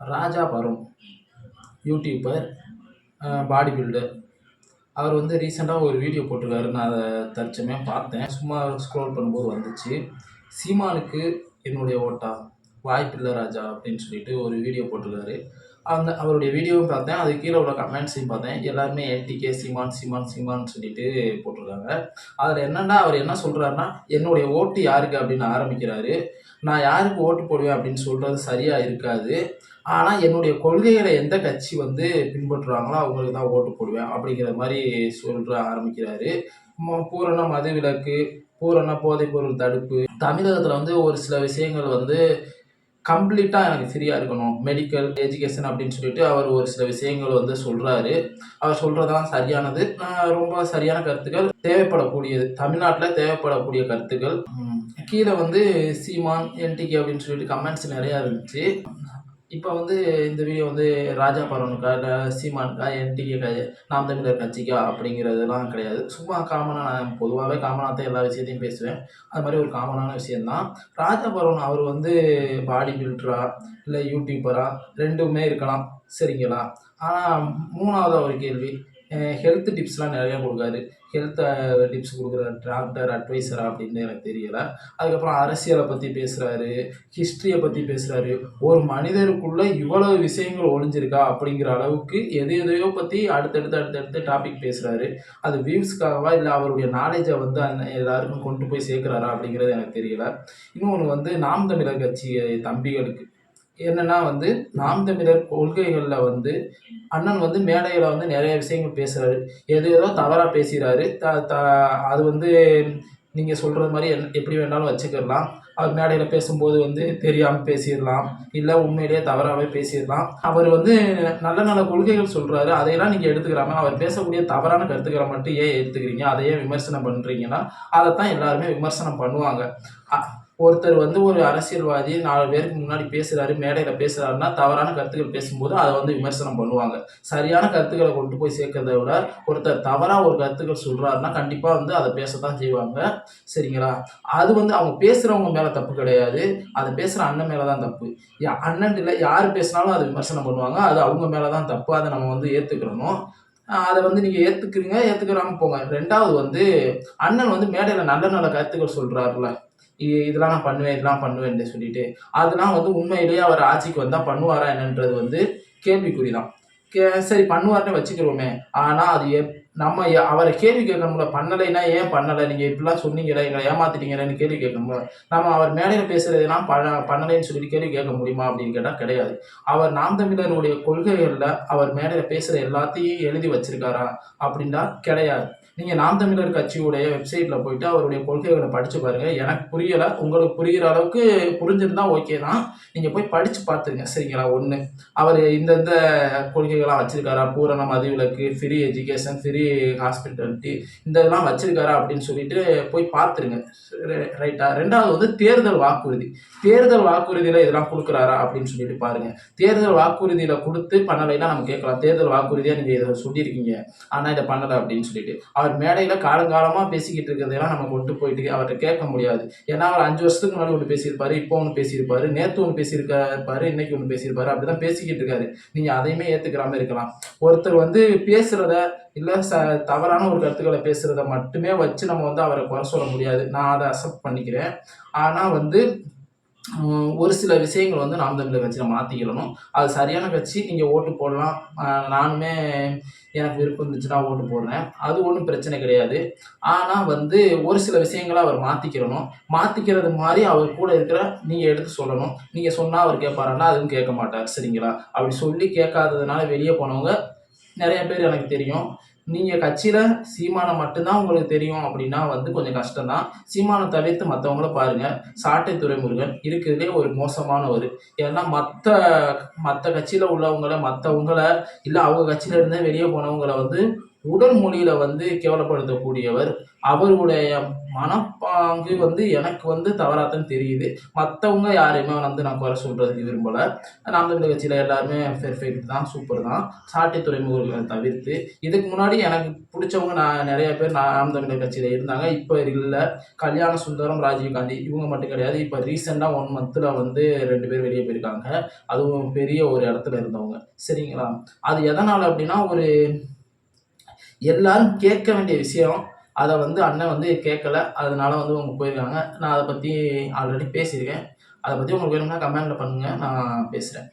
ராஜா பரும் YouTuber body builder அவர் வந்து ரீசெண்டாக ஒரு வீடியோ போட்டிருக்காரு. நான் அதை தற்சமையாக பார்த்தேன். சும்மா ஸ்க்ரோல் பண்ணும்போது வந்துச்சு. சீமானுக்கு என்னுடைய ஓட்டா வாய்ப்பில்லை ராஜா அப்படின்னு சொல்லிட்டு ஒரு வீடியோ போட்டிருக்காரு. அந்த அவருடைய வீடியோவும் பார்த்தேன். அது கீழே உள்ள கமெண்ட்ஸையும் பார்த்தேன். எல்லாருமே என்டிகே சிமான் சிமான் சிமான் சொல்லிட்டு போட்டிருக்காங்க. அதில் என்னென்னா அவர் என்ன சொல்கிறாருன்னா என்னுடைய ஓட்டு யாருக்கு அப்படின்னு ஆரம்பிக்கிறாரு. நான் யாருக்கு ஓட்டு போடுவேன் அப்படின்னு சொல்கிறது சரியாக இருக்காது. ஆனால் என்னுடைய கொள்கைகளை எந்த கட்சி வந்து பின்பற்றுறாங்களோ அவங்களுக்கு தான் ஓட்டு போடுவேன் அப்படிங்கிற மாதிரி சொல்கிற ஆரம்பிக்கிறாரு. ம- பூரண மதுவிலக்கு பூரண போதைப்பொருள் தடுப்பு. தமிழகத்தில் வந்து ஒரு சில விஷயங்கள் வந்து கம்ப்ளீட்டாக எனக்கு ஃப்ரீயாக இருக்கணும். மெடிக்கல் எஜுகேஷன் அப்படின்னு சொல்லிட்டு அவர் ஒரு சில விஷயங்கள் வந்து சொல்கிறாரு அவர் சொல்கிறதெல்லாம் சரியானது. ரொம்ப சரியான கருத்துக்கள். தேவைப்படக்கூடியது. தமிழ்நாட்டில் தேவைப்படக்கூடிய கருத்துக்கள். கீழே வந்து சீமான் என்டிகே அப்படின்னு சொல்லிட்டு கமெண்ட்ஸ் நிறையா இருந்துச்சு. இப்போ வந்து இந்த வீடியோ வந்து ராஜா பரவனுக்கா இல்லை சீமானுக்கா என்டிகே நாம் தமிழர் கட்சிக்கா அப்படிங்கிறதுலாம் கிடையாது. சும்மா காமனாக நான் பொதுவாகவே காமனாக தான் எல்லா விஷயத்தையும் பேசுவேன். அது மாதிரி ஒரு காமனான விஷயந்தான் ராஜா பரவன் அவர் வந்து பாடி பில்டரா இல்லை யூடியூபரா ரெண்டுமே இருக்கலாம். சரிங்களா? ஆனால் மூணாவது ஒரு கேள்வி ஹெல்த் டிப்ஸ்லாம் நிறையா கொடுக்காரு ஹெல்த் டிப்ஸ் கொடுக்குற டாக்டர் அட்வைசரா அப்படின்னு எனக்கு தெரியலை. அதுக்கப்புறம் அரசியலை பற்றி பேசுகிறாரு ஹிஸ்ட்ரியை பற்றி பேசுகிறாரு ஒரு மனிதருக்குள்ளே இவ்வளவு விஷயங்கள் ஒழிஞ்சிருக்கா அப்படிங்கிற அளவுக்கு எது எதையோ பற்றி அடுத்தடுத்து அடுத்தடுத்து டாபிக் பேசுகிறாரு அது வியூஸ்க்காகவா இல்லை அவருடைய நாலேஜை வந்து அந்த எல்லாருக்கும் கொண்டு போய் சேர்க்குறாரா அப்படிங்கிறது எனக்கு தெரியல. இன்னொன்று வந்து நாம் தமிழர் கட்சி தம்பிகளுக்கு என்னன்னா வந்து நாம் தமிழர் கொள்கைகளில் வந்து அண்ணன் வந்து மேடையில் வந்து நிறைய விஷயங்கள் பேசுகிறாரு எது ஏதோ தவறாக பேசுகிறாரு த த அது வந்து நீங்கள் சொல்கிறது மாதிரி என் எப்படி வேணாலும் வச்சுக்கிடலாம் அவர் மேடையில் பேசும்போது வந்து தெரியாமல் பேசிடலாம். இல்லை உண்மையிலேயே தவறாகவே பேசிடலாம். அவர் வந்து நல்ல நல்ல கொள்கைகள் சொல்கிறாரு அதையெல்லாம் நீங்கள் எடுத்துக்கிறாம அவர் பேசக்கூடிய தவறான கருத்துக்களை மட்டும் ஏன் எடுத்துக்கிறீங்க? அதையே விமர்சனம் பண்ணுறீங்கன்னா அதைத்தான் எல்லாருமே விமர்சனம் பண்ணுவாங்க. அ- ஒருத்தர் வந்து ஒரு அரசியல்வாதி நாலு பேருக்கு முன்னாடி பேசுகிறாரு மேடையில் பேசுகிறாருன்னா தவறான கருத்துக்கள் பேசும்போது அதை வந்து விமர்சனம் பண்ணுவாங்க. சரியான கருத்துக்களை கொண்டு போய் சேர்க்கறத விட ஒருத்தர் தவறாக ஒரு கருத்துக்கள் சொல்கிறாருன்னா கண்டிப்பாக வந்து அதை பேசத்தான் செய்வாங்க. சரிங்களா? அது வந்து அவங்க பேசுகிறவங்க மேலே தப்பு கிடையாது. அதை பேசுகிற அண்ணன் மேலே தான் தப்பு. யா- அண்ணன் இல்லை யார் பேசினாலும் அதை விமர்சனம் பண்ணுவாங்க. அது அவங்க மேலே தான் தப்பு. அதை நம்ம வந்து ஏற்றுக்கிறணும் அதை வந்து நீங்கள் ஏற்றுக்கிறீங்க ஏற்றுக்கிறாம போங்க. ரெண்டாவது வந்து அண்ணன் வந்து மேடையில் நல்ல நல்ல கருத்துக்கள் சொல்கிறாருல இதெல்லாம் நான் பண்ணுவேன் இதெல்லாம் பண்ணுவேன்னு சொல்லிட்டு. அதெல்லாம் வந்து உண்மையிலேயே அவர் ஆட்சிக்கு வந்தால் பண்ணுவாரா என்னன்றது வந்து கேள்விக்குறி தான் சரி பண்ணுவார்னு வச்சுக்கிறோமே. ஆனால் அது எப் நம்ம அவரை கேள்வி கேட்கணும்ல பண்ணலைன்னா ஏன் பண்ணலை? நீங்கள் இப்படிலாம் சொன்னீங்களே எங்களை ஏமாத்திட்டீங்களேன்னு கேள்வி கேட்கணும்ல நம்ம அவர் மேடையில் பேசுறதெல்லாம் பண்ண பண்ணலைன்னு சொல்லிட்டு கேள்வி கேட்க முடியுமா அப்படின்னு கேட்டால் கிடையாது. அவர் நாம் தமிழருடைய கொள்கைகளில் அவர் மேடையில் பேசுகிற எல்லாத்தையும் எழுதி வச்சிருக்காரா அப்படின்னா கிடையாது. நீங்கள் நாம் தமிழர் கட்சியுடைய வெப்சைட்டில் போயிட்டு அவருடைய கொள்கைகளை படித்து பாருங்கள் எனக்கு புரியலை. உங்களுக்கு புரிகிற அளவுக்கு புரிஞ்சிருந்தா ஓகே தான். நீங்கள் போய் படித்து பார்த்துருங்க. சரிங்களா? ஒன்று அவர் இந்தந்த கொள்கைகள்லாம் வச்சுருக்காரா? பூரண மதுவிலக்கு ஃப்ரீ எஜுகேஷன் ஃப்ரீ ஹாஸ்பிட்டாலிட்டி இந்த இதெல்லாம் வச்சுருக்காரா அப்படின்னு சொல்லிட்டு போய் பார்த்துருங்க. ரைட்டா ரெண்டாவது வந்து தேர்தல் வாக்குறுதி. தேர்தல் வாக்குறுதியில் இதெல்லாம் கொடுக்குறாரா அப்படின்னு சொல்லிட்டு பாருங்கள் தேர்தல் வாக்குறுதியில் கொடுத்து பண்ணலைன்னா நம்ம கேட்கலாம். தேர்தல் வாக்குறுதியாக நீங்கள் இதை சொல்லியிருக்கீங்க. ஆனால் இதை பண்ணலை அப்படின்னு சொல்லிட்டு. அவர் மேடையில் காலங்காலமாக பேசிக்கிட்டு இருக்கிறதெல்லாம் நம்ம கொண்டு போயிட்டு அவர்கிட்ட கேட்க முடியாது. ஏன்னா அவர் அஞ்சு வருஷத்துக்கு முன்னாடி ஒன்று பேசியிருப்பாரு இப்போ ஒன்று பேசியிருப்பாரு நேற்று ஒன்று பேசியிருக்காரு இன்னைக்கு ஒன்று பேசியிருப்பாரு அப்படி தான் பேசிக்கிட்டு இருக்காரு. நீங்கள் அதையுமே ஏற்றுக்கிறாம இருக்கலாம். ஒருத்தர் வந்து பேசுகிறத இல்லை ச தவறான ஒரு கருத்துக்களை பேசுகிறத மட்டுமே வச்சு நம்ம வந்து அவரை குறை சொல்ல முடியாது. நான் அதை அக்செப்ட் பண்ணிக்கிறேன். ஆனால் வந்து ஒரு சில விஷயங்கள் வந்து நாம் தமிழர் கட்சியில் மாற்றிக்கிறணும் அது சரியான கட்சி நீங்கள் ஓட்டு போடலாம். நானுமே எனக்கு விருப்பம் இருந்துச்சுன்னா ஓட்டு போடுறேன். அது ஒன்றும் பிரச்சனை கிடையாது. ஆனால் வந்து ஒரு சில விஷயங்களை அவர் மாற்றிக்கிறணும் மாற்றிக்கிறது மாதிரி அவர் கூட இருக்கிற நீங்கள் எடுத்து சொல்லணும். நீங்கள் சொன்னால் அவர் கேட்பாருன்னா அதுவும் கேட்க மாட்டார். சரிங்களா? அப்படி சொல்லி கேட்காததுனால வெளியே போனவங்க நிறைய பேர் எனக்கு தெரியும். நீங்கள் கட்சியில் சீமானை மட்டும்தான் உங்களுக்கு தெரியும் அப்படின்னா வந்து கொஞ்சம் கஷ்டம்தான். சீமானை தவிர்த்து மற்றவங்கள பாருங்கள் சாட்டை துறைமுருகன் இருக்கிறதுலே ஒரு மோசமானவர். ஏன்னா மற்ற மற்ற கட்சியில் உள்ளவங்களை மற்றவங்கள இல்லை அவங்க கட்சியில இருந்தே வெளியே போனவங்களை வந்து உடல் மொழியில வந்து கேவலப்படுத்தக்கூடியவர். அவருடைய மனப்பாங்கு வந்து எனக்கு வந்து தவறாத்தான் தெரியுது. மற்றவங்க யாரையுமே வந்து நான் குறை சொல்றதுக்கு விரும்பல. நாம் தமிழர் கட்சியில் எல்லாருமே பெர்ஃபெக்ட் தான் சூப்பர் தான். சாட்டை துறைமுகங்களை தவிர்த்து இதுக்கு முன்னாடி எனக்கு பிடிச்சவங்க நான் நிறைய பேர் நாம் தமிழர் கட்சியில் இருந்தாங்க. இப்போ இல்லை. கல்யாண சுந்தரம் ராஜீவ்காந்தி இவங்க மட்டும் கிடையாது. இப்போ ரீசெண்டாக ஒன் மந்த்தில் வந்து ரெண்டு பேர் வெளியே போயிருக்காங்க. அதுவும் பெரிய ஒரு இடத்துல இருந்தவங்க. சரிங்களா? அது எதனால் அப்படின்னா ஒரு எல்லாரும் கேட்க வேண்டிய விஷயம் அதை வந்து அண்ணன் வந்து கேட்கல. அதனால வந்து அவங்க போயிருக்காங்க. நான் அதை பற்றி ஆல்ரெடி பேசியிருக்கேன். அதை பற்றி உங்களுக்கு வேணும்னா கமெண்டில் பண்ணுங்கள் நான் பேசுகிறேன்